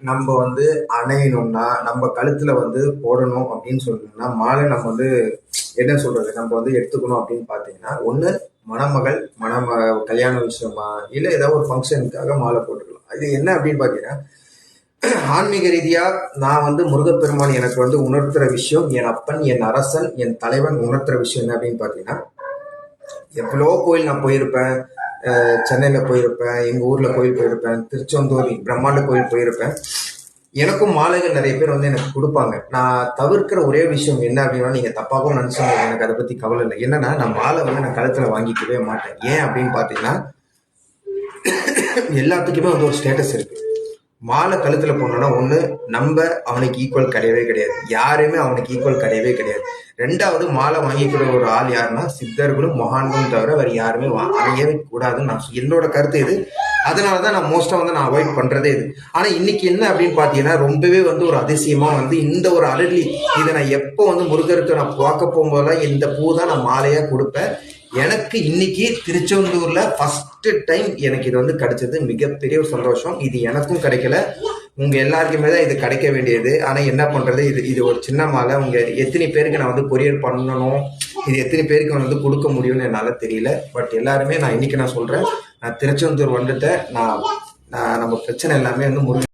நம்ம வந்து அணையணும்னா நம்ம கழுத்துல வந்து போடணும் அப்படின்னு சொல்லணும்னா மாலை நம்ம வந்து என்ன சொல்றது? நம்ம வந்து எடுத்துக்கணும் அப்படின்னு பார்த்தீங்கன்னா ஒன்று மணமகள் மணம கல்யாண விஷயமா இல்லை ஏதாவது ஒரு ஃபங்க்ஷனுக்காக மாலை போட்டுக்கலாம். இது என்ன அப்படின்னு பார்த்தீங்கன்னா ஆன்மீக ரீதியா நான் வந்து முருகப்பெருமான் எனக்கு வந்து உணர்த்துற விஷயம் என் அப்பன் என் அரசன் என் தலைவன் உணர்த்துற விஷயம் என்ன அப்படின்னு பாத்தீங்கன்னா எவ்வளோ கோயில் நான் போயிருப்பேன் சென்னையில் போயிருப்பேன் எங்கள் ஊரில் கோயில் போயிருப்பேன் திருச்செந்தூர் பிரம்மாண்ட கோயில் போயிருப்பேன். எனக்கும் மாலைகள் நிறைய பேர் வந்து எனக்கு கொடுப்பாங்க. நான் தவிர்க்கிற ஒரே விஷயம் என்ன அப்படின்னா நீங்கள் தப்பாகவும் நினைச்சாங்க எனக்கு அதை பற்றி கவலை இல்லை. என்னன்னா நான் மாலை வந்து நான் கழுத்தில் வாங்கிக்கவே மாட்டேன். ஏன் அப்படின்னு பார்த்தீங்கன்னா எல்லாத்துக்குமே வந்து ஒரு ஸ்டேட்டஸ் இருக்குது மாலை கழுத்துல போனோன்னா ஒண்ணு நம்ம அவனுக்கு ஈக்குவல் கிடையவே கிடையாது. யாருமே அவனுக்கு ஈக்குவல் கிடையவே கிடையாது. ரெண்டாவது மாலை வாங்கிக்கிற ஒரு ஆள் யாருன்னா சித்தர்களும் மகான்களும் தவிர வேற யாருமே வா- கூடாதுன்னு நான் என்னோட கருத்து இது. அதனாலதான் நான் மோஸ்டா வந்து நான் அவாய்ட் பண்றதே இது. ஆனா இன்னைக்கு என்ன அப்படின்னு பாத்தீங்கன்னா ரொம்பவே வந்து ஒரு அதிசயமா வந்து இந்த ஒரு அலர்லி இதை நான் எப்போ வந்து முருகருக்கு நான் பார்க்க போகும்போதெல்லாம் இந்த பூ தான் நான் மாலையா கொடுப்பேன். எனக்கு இன்னைக்கு திருச்செந்தூர்ல ஃபர்ஸ்ட் டைம் எனக்கு இது வந்து கிடைச்சது. மிகப்பெரிய ஒரு சந்தோஷம். இது எனக்கும் கிடைக்கல. உங்க எல்லாருக்குமே தான் இது கிடைக்க வேண்டியது. ஆனா என்ன பண்றது? இது இது ஒரு சின்ன மாலை. உங்க எத்தனை பேருக்கு நான் வந்து கொரியர் பண்ணணும்? இது எத்தனை பேருக்கு நான் வந்து கொடுக்க முடியும்னு என்னால தெரியல. பட் எல்லாருமே நான் இன்னைக்கு நான் சொல்றேன். நான் திருச்செந்தூர் வந்துட்டேன். நான் நான் நம்ம பிரச்சனை எல்லாமே வந்து முடிஞ்சு